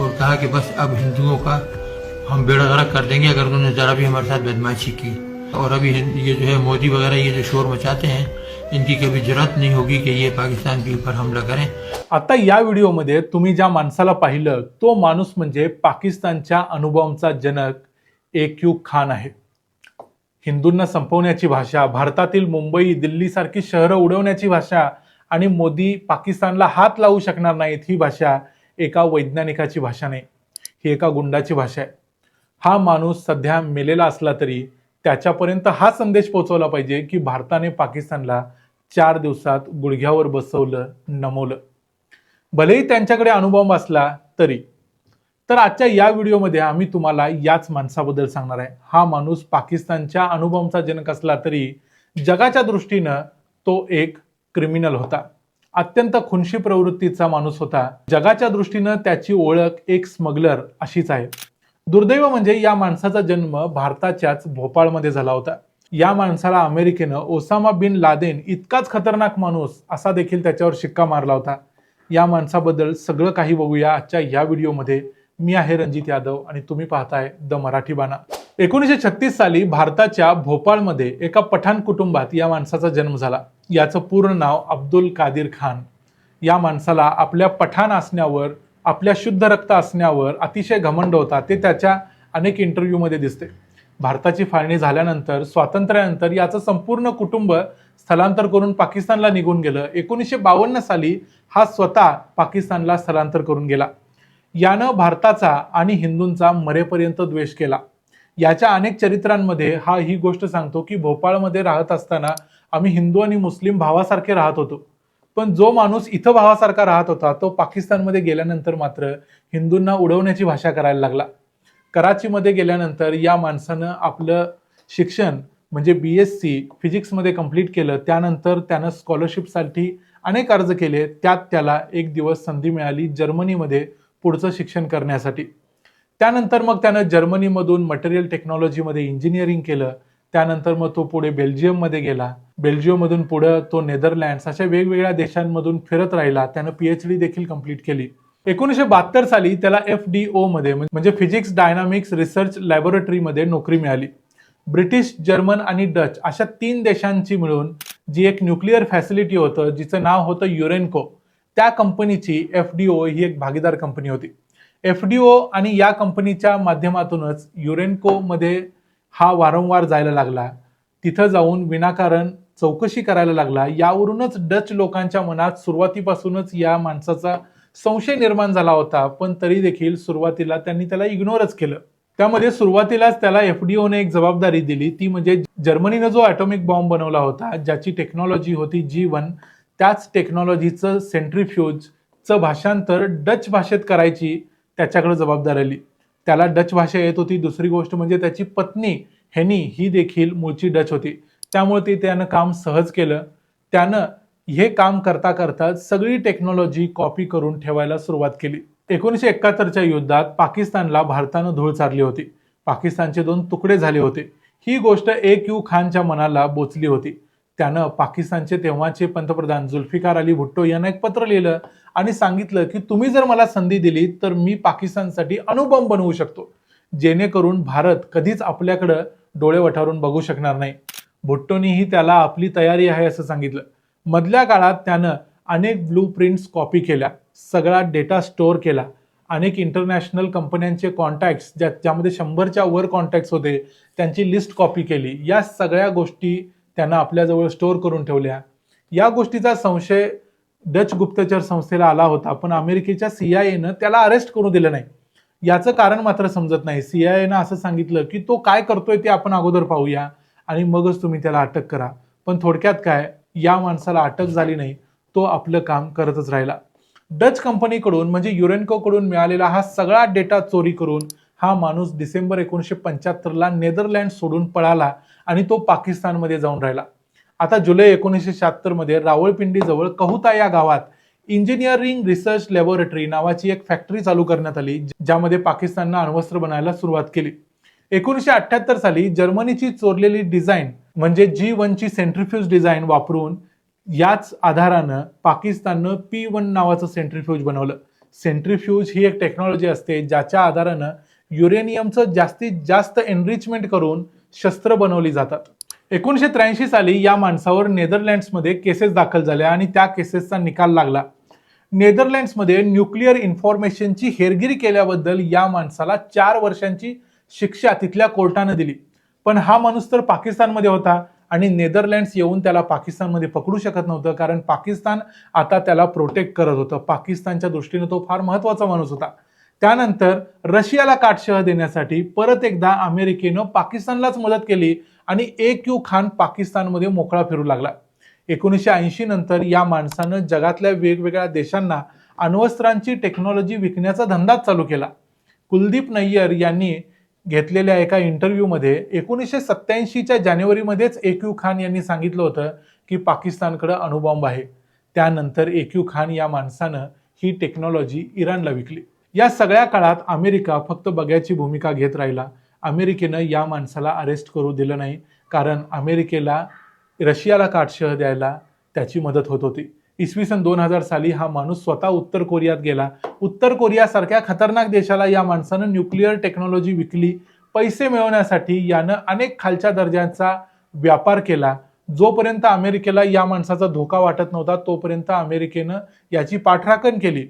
और कहा कि बस अब हिंदुओं का हम बेड़ा गर्क कर देंगे अगर उन्होंने ज़रा भी हमारे साथ बदमाशी की। और अभी ये जो है मोदी वगैरह ये जो शोर मचाते हैं इनकी कभी जरूरत नहीं होगी कि ये पाकिस्तान के ऊपर हमला करें। आता या व्हिडिओमध्ये तुम्ही ज्या माणसाला पाहिलं तो माणूस म्हणजे पाकिस्तानच्या अनुभवांचा जनक ए क्यू खान आहे. हिंदूंना संपवण्याची भाषा भारतातील मुंबई दिल्ली सारखी शहरं उडवण्याची भाषा आणि मोदी पाकिस्तानला हात लावू शकणार नाहीत ही भाषा एका वैज्ञानिकाची भाषा नाही. ही एका गुंडाची भाषा आहे. हा माणूस सध्या मेलेला असला तरी त्याच्यापर्यंत हा संदेश पोहोचवला पाहिजे की भारताने पाकिस्तानला चार दिवसात गुडघ्यावर बसवलं नमवलं. भलेही त्यांच्याकडे अनुभव असला तरी. तर आजच्या या व्हिडिओमध्ये आम्ही तुम्हाला याच माणसाबद्दल सांगणार आहे. हा माणूस पाकिस्तानच्या अनुभवचा जनक असला तरी जगाच्या दृष्टीनं तो एक क्रिमिनल होता. अत्यंत खुनशी प्रवृत्तीचा माणूस होता. जगाच्या दृष्टीनं त्याची ओळख एक स्मगलर अशीच आहे. दुर्दैव म्हणजे या माणसाचा जन्म भारताच्याच भोपाळमध्ये झाला होता. या माणसाला अमेरिकेनं ओसामा बिन लादेन इतकाच खतरनाक माणूस असा देखील त्याच्यावर शिक्का मारला होता. या माणसाबद्दल सगळं काही बघूया आजच्या या व्हिडिओमध्ये. मी आहे रणजित यादव आणि तुम्ही पाहताय द मराठी बाणा. एकोणीसशे छत्तीस साली भारताच्या भोपाळमध्ये एका पठाण कुटुंबात या माणसाचा जन्म झाला. याचं पूर्ण नाव अब्दुल कादिर खान. या माणसाला आपल्या पठाण असण्यावर आपल्या शुद्ध रक्त असण्यावर अतिशय घमंड होता ते त्याच्या अनेक इंटरव्ह्यूमध्ये दिसते. भारताची फाळणी झाल्यानंतर स्वातंत्र्यानंतर याचं संपूर्ण कुटुंब स्थलांतर करून पाकिस्तानला निघून गेलं. एकोणीसशे बावन्न साली हा स्वतः पाकिस्तानला स्थलांतर करून गेला. यानं भारताचा आणि हिंदूंचा मरेपर्यंत द्वेष केला. याच्या अनेक चरित्रांमध्ये हा ही गोष्ट सांगतो की भोपाळमध्ये राहत असताना आम्ही हिंदू आणि मुस्लिम भावासारखे राहत होतो. पण जो माणूस इथं भावासारखा राहत होता तो पाकिस्तानमध्ये गेल्यानंतर मात्र हिंदूंना उडवण्याची भाषा करायला लागला. कराचीमध्ये गेल्यानंतर या माणसानं आपलं शिक्षण म्हणजे बी एस सी फिजिक्समध्ये कंप्लीट केलं. त्यानंतर त्यानं स्कॉलरशिपसाठी अनेक अर्ज केले. त्यात त्याला एक दिवस संधी मिळाली जर्मनीमध्ये पुढचं शिक्षण करण्यासाठी. त्यानंतर मग त्यानं जर्मनीमधून मटेरियल टेक्नॉलॉजीमध्ये इंजिनिअरिंग केलं. त्यानंतर मग तो पुढे बेल्जियममध्ये गेला. बेल्जियममधून पुढं तो नेदरलँड्स अशा वेगवेगळ्या देशांमधून फिरत राहिला. त्यानं पीएच डी देखील कंप्लीट केली. एकोणीसशे बहात्तर साली त्याला एफ डी ओमध्ये मध्ये म्हणजे फिजिक्स डायनामिक्स रिसर्च लॅबोरेटरीमध्ये नोकरी मिळाली. ब्रिटिश जर्मन आणि डच अशा तीन देशांची मिळून जी एक न्यूक्लिअर फॅसिलिटी होतं जिचं नाव होतं युरेनको त्या कंपनीची एफ डी ओ ही एक भागीदार कंपनी होती. एफ डी ओ आणि या कंपनीच्या माध्यमातूनच युरेनकोमध्ये हा वारंवार जायला लागला. तिथं जाऊन विनाकारण चौकशी करायला लागला. यावरूनच डच लोकांच्या मनात सुरुवातीपासूनच या माणसाचा संशय निर्माण झाला होता पण तरी देखील सुरुवातीला त्यांनी त्याला इग्नोरच केलं. त्यामध्ये सुरुवातीलाच त्याला एफडीओने एक जबाबदारी दिली. ती म्हणजे जर्मनीनं जो ॲटॉमिक बॉम्ब बनवला होता ज्याची टेक्नॉलॉजी होती जी वन त्याच टेक्नॉलॉजीचं सेंट्रीफ्यूजचं भाषांतर डच भाषेत करायची त्याच्याकडे जबाबदार आली. त्याला डच भाषा येत होती. दुसरी गोष्ट म्हणजे त्याची पत्नी हेनी ही देखील मूळची डच होती. त्यामुळे ते त्यानं काम सहज केलं. त्यानं हे काम करता करता सगळी टेक्नॉलॉजी कॉपी करून ठेवायला सुरुवात केली. एकोणीसशे एकाहत्तरच्या युद्धात पाकिस्तानला भारतानं धूळ चारली होती. पाकिस्तानचे दोन तुकडे झाले होते. ही गोष्ट ए. क्यू. खानच्या मनाला बोचली होती. त्यानं पाकिस्तानचे तेव्हाचे पंतप्रधान जुल्फिकार अली भुट्टो यांना एक पत्र लिहिलं. आणि सांगितलं की तुम्ही जर मला संधी दिली तर मी पाकिस्तानसाठी अणुबॉम्ब बनवू शकतो. जेणेकरून भारत कधीच आपल्याकडं डोळे वठारून बघू शकणार नाही. भुट्टोनीही त्याला आपली तयारी आहे असं सांगितलं. मधल्या काळात त्यानं अनेक ब्लू प्रिंट्स कॉपी केल्या सगळा डेटा स्टोअर केला अनेक इंटरनॅशनल कंपन्यांचे कॉन्टॅक्ट्स ज्या ज्यामध्ये शंभरच्या वर कॉन्टॅक्ट्स होते त्यांची लिस्ट कॉपी केली. या सगळ्या गोष्टी त्यानं आपल्याजवळ स्टोअर करून ठेवल्या. या गोष्टीचा संशय डच गुप्तचर संस्थेला आला होता पण अमेरिकेच्या सीआयएनं त्याला अरेस्ट करू दिलं नाही. याचं कारण मात्र समजत नाही. सीआयएनं असं सांगितलं की तो काय करतोय ते आपण अगोदर पाहूया आणि मगच तुम्ही त्याला अटक करा. पण थोडक्यात काय या माणसाला अटक झाली नाही तो आपलं काम करतच राहिला. डच कंपनीकडून म्हणजे युरेनकोकडून मिळालेला हा सगळा डेटा चोरी करून हा माणूस डिसेंबर एकोणीसशे पंच्याहत्तरला नेदरलँड सोडून पळाला आणि तो पाकिस्तानमध्ये जाऊन राहिला. आता जुलै एकोणीसशे शहात्तरमध्ये रावळपिंडीजवळ कहुता या गावात इंजिनिअरिंग रिसर्च लॅबोरेटरी नावाची एक फॅक्टरी चालू करण्यात आली ज्यामध्ये पाकिस्ताननं अण्वस्त्र बनायला सुरुवात केली. एकोणीसशे अठ्ठ्याहत्तर साली जर्मनीची चोरलेली डिझाईन म्हणजे जी वनची सेंट्रीफ्यूज डिझाईन वापरून याच आधारानं पाकिस्ताननं पी वन नावाचं सेंट्रीफ्यूज बनवलं. सेंट्रीफ्यूज ही एक टेक्नॉलॉजी असते ज्याच्या आधारानं युरेनियमचं जास्तीत जास्त एनरिचमेंट करून शस्त्र बनवली जातात. एकोणीसशे त्र्याऐंशी साली या माणसावर नेदरलँड्समध्ये केसेस दाखल झाल्या आणि त्या केसेसचा निकाल लागला. नेदरलँड्समध्ये न्यूक्लिअर इन्फॉर्मेशनची हेरगिरी केल्याबद्दल या माणसाला चार वर्षांची शिक्षा तिथल्या कोर्टानं दिली. पण हा माणूस तर पाकिस्तानमध्ये होता आणि नेदरलँड्स येऊन त्याला पाकिस्तानमध्ये पकडू शकत नव्हतं कारण पाकिस्तान आता त्याला प्रोटेक्ट करत होतं. पाकिस्तानच्या दृष्टीने तो फार महत्त्वाचा माणूस होता. त्यानंतर रशियाला काटशह देण्यासाठी परत एकदा अमेरिकेनं पाकिस्तानलाच मदत केली. आणि ए क्यू खान पाकिस्तानमध्ये मोकळा फिरू लागला. एकोणीसशे ऐंशी नंतर या माणसानं जगातल्या वेगवेगळ्या देशांना अण्वस्त्रांची टेक्नॉलॉजी विकण्याचा धंदाच चालू केला. कुलदीप नय्यर यांनी घेतलेल्या एका इंटरव्ह्यूमध्ये एकोणीसशे सत्याऐंशीच्या जानेवारीमध्येच एक्यू खान यांनी सांगितलं होतं की पाकिस्तानकडं अणुबॉम्ब आहे. त्यानंतर एक्यू खान या माणसानं ही टेक्नॉलॉजी इराणला विकली. या सगळ्या काळात अमेरिका फक्त बघ्याची भूमिका घेत राहिला. अमेरिकेनं या माणसाला अरेस्ट करू दिलं नाही. कारण अमेरिकेला रशियाला काटशह द्यायला त्याची मदत होत होती. इसवी सन दोन हजार साली हा माणूस स्वतः उत्तर कोरियात गेला. उत्तर कोरियासारख्या खतरनाक देशाला या माणसानं न्यूक्लिअर टेक्नॉलॉजी विकली. पैसे मिळवण्यासाठी यानं अनेक खालच्या दर्जाचा व्यापार केला. जोपर्यंत अमेरिकेला या माणसाचा धोका वाटत नव्हता तोपर्यंत अमेरिकेनं याची पाठराखण केली.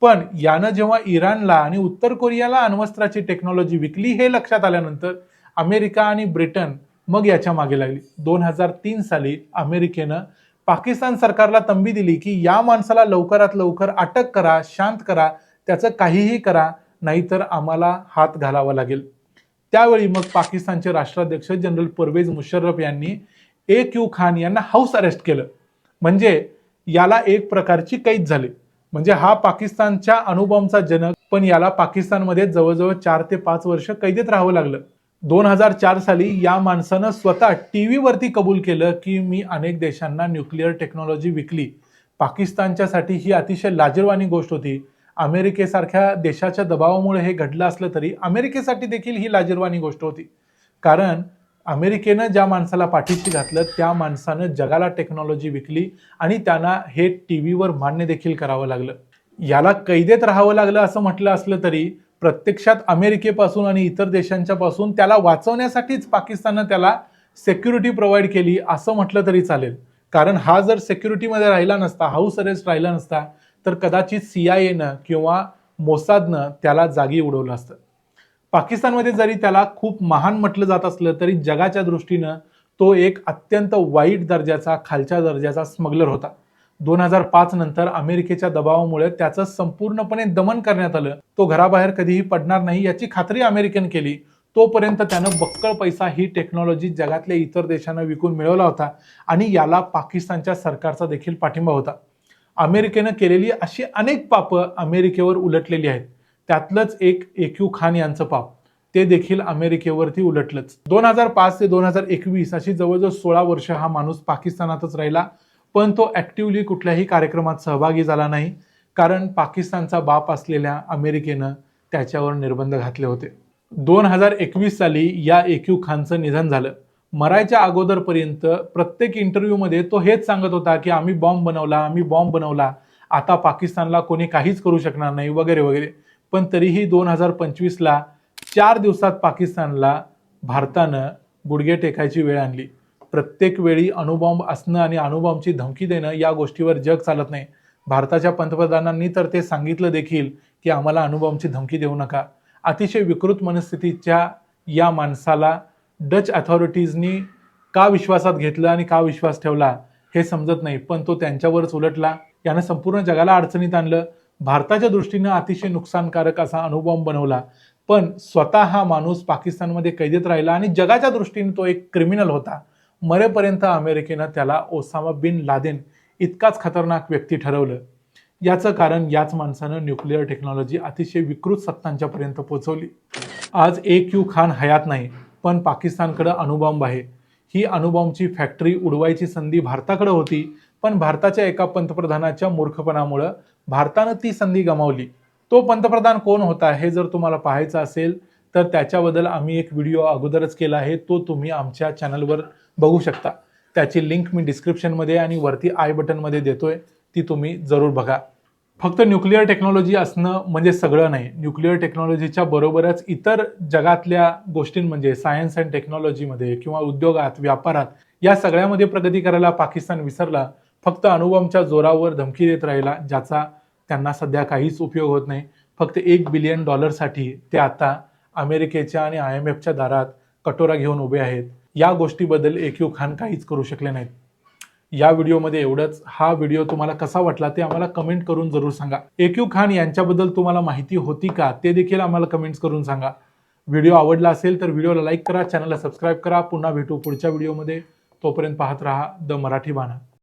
पण यानं जेव्हा इराणला आणि उत्तर कोरियाला अण्वस्त्राची टेक्नॉलॉजी विकली हे लक्षात आल्यानंतर अमेरिका आणि ब्रिटन मग याच्या मागे लागली. दोन हजार तीन साली अमेरिकेनं पाकिस्तान सरकारला तंबी दिली की या माणसाला लवकरात लवकर अटक करा शांत करा त्याचं काहीही करा नाहीतर आम्हाला हात घालावा लागेल. त्यावेळी मग पाकिस्तानचे राष्ट्राध्यक्ष जनरल परवेज मुशर्रफ यांनी ए क्यू खान यांना हाऊस अरेस्ट केलं. म्हणजे याला एक प्रकारची कैद झाली. म्हणजे हा पाकिस्तानच्या अणुबॉम्बचा जनक पण याला पाकिस्तानमध्ये जवळजवळ चार ते पाच वर्ष कैदेत राहावं लागलं. दोन हजार चार साली या माणसानं स्वतः टी व्हीवरती कबूल केलं की मी अनेक देशांना न्यूक्लिअर टेक्नॉलॉजी विकली. पाकिस्तानच्यासाठी ही अतिशय लाजीरवाणी गोष्ट होती. अमेरिकेसारख्या देशाच्या दबावामुळे हे घडलं असलं तरी अमेरिकेसाठी देखील ही लाजीरवाणी गोष्ट होती. कारण अमेरिकेनं ज्या माणसाला पाठीशी घातलं त्या माणसानं जगाला टेक्नॉलॉजी विकली आणि त्यांना हे टी व्हीवर मान्य देखील करावं लागलं. याला कैदेत राहावं लागलं असं म्हटलं असलं तरी प्रत्यक्षात अमेरिकेपासून आणि इतर देशांच्या पासून त्याला वाचवण्यासाठीच पाकिस्ताननं त्याला सेक्युरिटी प्रोव्हाइड केली असं म्हटलं तरी चालेल. कारण हा जर सेक्युरिटीमध्ये राहिला नसता हाऊस अरेस्ट राहिला नसता तर कदाचित सी आय एनं किंवा मोसादनं त्याला जागी उडवलं असतं. पाकिस्तानमध्ये जरी त्याला खूप महान म्हटलं जात असलं तरी जगाच्या दृष्टीनं तो एक अत्यंत वाईट दर्जाचा खालच्या दर्जाचा स्मगलर होता. दोन हजार पाच नंतर अमेरिकेच्या दबावामुळे त्याचं संपूर्णपणे दमन करण्यात आलं. तो घराबाहेर कधीही पडणार नाही याची खात्री अमेरिकन केली. तोपर्यंत त्यानं बक्कळ पैसा ही टेक्नॉलॉजी जगातल्या इतर देशांना विकून मिळवला होता आणि याला पाकिस्तानच्या सरकारचा देखील पाठिंबा होता. अमेरिकेनं केलेली अशी अनेक पापं अमेरिकेवर उलटलेली आहेत. त्यातलंच एक एक्यू खान यांचं पाप. ते देखील अमेरिकेवरती उलटलंच. दोन हजार पाच ते दोन हजार एकवीस अशी जवळजवळ सोळा वर्ष हा माणूस पाकिस्तानातच राहिला. पण तो ॲक्टिवली कुठल्याही कार्यक्रमात सहभागी झाला नाही. कारण पाकिस्तानचा बाप असलेल्या अमेरिकेनं त्याच्यावर निर्बंध घातले होते. दोन हजार एकवीस साली या एक्यू खानचं निधन झालं. मरायच्या अगोदरपर्यंत प्रत्येक इंटरव्ह्यूमध्ये तो हेच सांगत होता की आम्ही बॉम्ब बनवला आम्ही बॉम्ब बनवला. आता पाकिस्तानला कोणी काहीच करू शकणार नाही वगैरे वगैरे. पण तरीही दोन हजार पंचवीसला चार दिवसात पाकिस्तानला भारतानं गुडघे टेकायची वेळ आणली. प्रत्येक वेळी अणुबॉम्ब असणं आणि अणुबॉम्बची धमकी देणं या गोष्टीवर जग चालत नाही. भारताच्या पंतप्रधानांनी तर ते सांगितलं देखील की आम्हाला अणुबॉम्बची धमकी देऊ नका. अतिशय विकृत मनस्थितीच्या या माणसाला डच अथॉरिटीजनी का विश्वासात घेतलं आणि का विश्वास ठेवला हे समजत नाही पण तो त्यांच्यावरच उलटला. यानं संपूर्ण जगाला अडचणीत आणलं. भारताच्या दृष्टीनं अतिशय नुकसानकारक असा अणुबॉम्ब बनवला. पण स्वतः हा माणूस पाकिस्तानमध्ये कैदेत राहिला आणि जगाच्या दृष्टीने तो एक क्रिमिनल होता. मरेपर्यंत अमेरिकेनं त्याला ओसामा बिन लादेन इतकाच खतरनाक व्यक्ती ठरवलं. याचं कारण याच माणसानं न्यूक्लिअर टेक्नॉलॉजी अतिशय विकृत सत्तांच्या पर्यंत पोहोचवली आज ए क्यू खान हयात नाही पण पाकिस्तानकडं अणुबॉम्ब आहे. ही अणुबॉम्बची फॅक्टरी उडवायची संधी भारताकडे होती पण भारताच्या एका पंतप्रधानाच्या मूर्खपणामुळं भारतानं ती संधी गमावली. तो पंतप्रधान कोण होता हे जर तुम्हाला पाहायचं असेल तर त्याच्याबद्दल आम्ही एक व्हिडिओ अगोदरच केला आहे. तो तुम्ही आमच्या चॅनलवर बघू शकता. त्याची लिंक मी डिस्क्रिप्शनमध्ये आणि वरती आय बटनमध्ये देतोय. ती तुम्ही जरूर बघा. फक्त न्यूक्लिअर टेक्नॉलॉजी असणं म्हणजे सगळं नाही. न्यूक्लिअर टेक्नॉलॉजीच्या बरोबरच इतर जगातल्या गोष्टीं म्हणजे सायन्स अँड टेक्नॉलॉजीमध्ये किंवा उद्योगात व्यापारात या सगळ्यामध्ये प्रगती करायला पाकिस्तान विसरला. फक्त अणुबॉम्बच्या जोरावर धमकी देत राहिला ज्याचा त्यांना सध्या काहीच उपयोग होत नाही. फक्त एक बिलियन डॉलरसाठी ते आता अमेरिकेच्या आणि आय एम एफच्या दारात कटोरा घेऊन उभे आहेत. या गोष्टीबद्दल एकयू खान काहीच करू शकले नाहीत. या व्हिडिओमध्ये एवढंच. हा व्हिडिओ तुम्हाला कसा वाटला ते आम्हाला कमेंट करून जरूर सांगा. एकयू खान यांच्याबद्दल तुम्हाला माहिती होती का ते देखील आम्हाला कमेंट्स करून सांगा. व्हिडिओ आवडला असेल तर व्हिडिओला लाईक करा चॅनलला सबस्क्राईब करा. पुन्हा भेटू पुढच्या व्हिडिओमध्ये. तोपर्यंत पाहत राहा द मराठी बाणा.